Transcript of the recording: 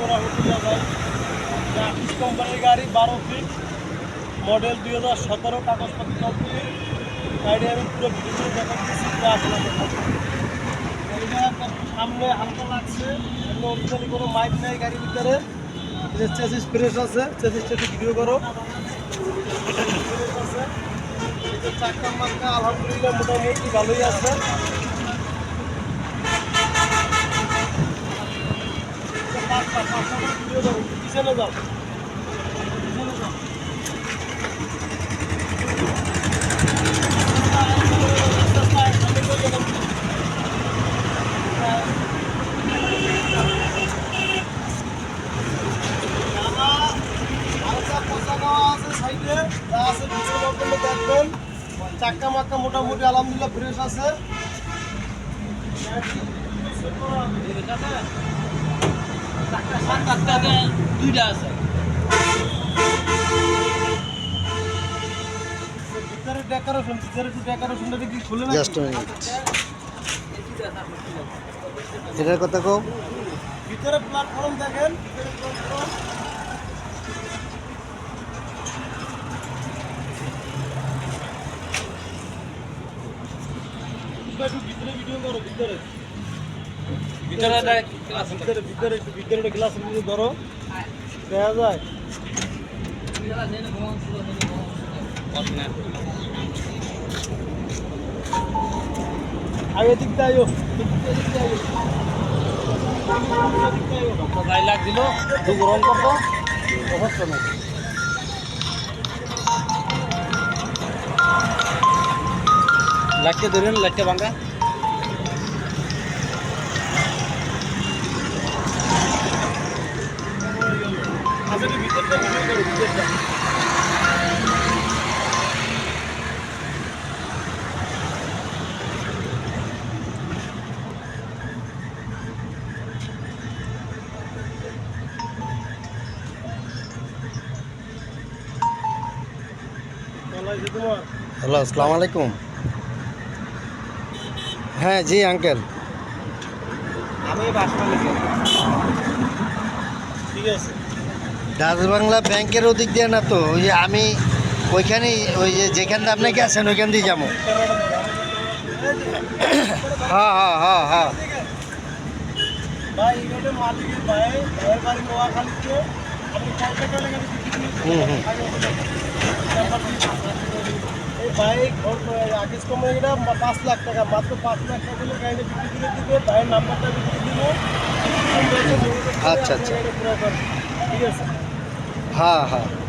করা হতে যায় আকিস কোম্পানির গাড়ি, বারো ফিট মডেল দুই হাজার সতেরো, কাগজপত্র কমপ্লিট গাড়ি আমি পুরো ভিডিও যা সামনে হালকা লাগছে অরিজিনালি কোনো মাইক নাই গাড়ির ভিতরে। চেসিস ফ্রেশ আছে চেসিসটা একটু ভিডিও করো। যে মাক্কা আলহামদুলিল্লাহ মোটামুটি ভালোই আছে। চাক্কা মাক্কা মোটামুটি আলহামদুলিল্লাহ ফ্রেশ আছে দুইটা আছে ভিতরে ডেকোরেশন ভিতরে একটু ডেকোরেশনটা কি খুলে না জাস্ট মিনিট এটার কথা কও ভিতরে প্ল্যাটফর্ম দেখেন ভিতরে ভিতরে ভিডিও করো ভিতরে ভিতরে ভিতরে একটু ভিতরে একটা গ্লাস ভিতরে ধরো দেখা যায় আগে দিক দিয়ে আয়ো এদিক দিয়ে আয়ো। এদিক দিয়ে আয়ো। গাড়ি লাগ দিল দু গরম করতো অবস্থা নাই লাইটটা ধরেন হ্যালো আসসালামু আলাইকুম হ্যাঁ জি আঙ্কেল আমি বাসা ঠিক আছে। ডাচ বাংলা ব্যাংকের ওদিক দিয়ে না তো ওই যে আমি ওইখানেই ওই যে যেখান দিয়ে আপনি গেছেন ওইখান দিয়ে যাব। হ্যাঁ হ্যাঁ হ্যাঁ হ্যাঁ। হুম, হুম। পাঁচ লাখ টাকা মাত্র পাঁচ লাখ টাকা দিলে গাড়িটা বিক্রি করে দিবে ভাইয়ের নাম্বারটা বিক্রি দিব। আচ্ছা, আচ্ছা। ঠিক আছে। হ্যাঁ হ্যাঁ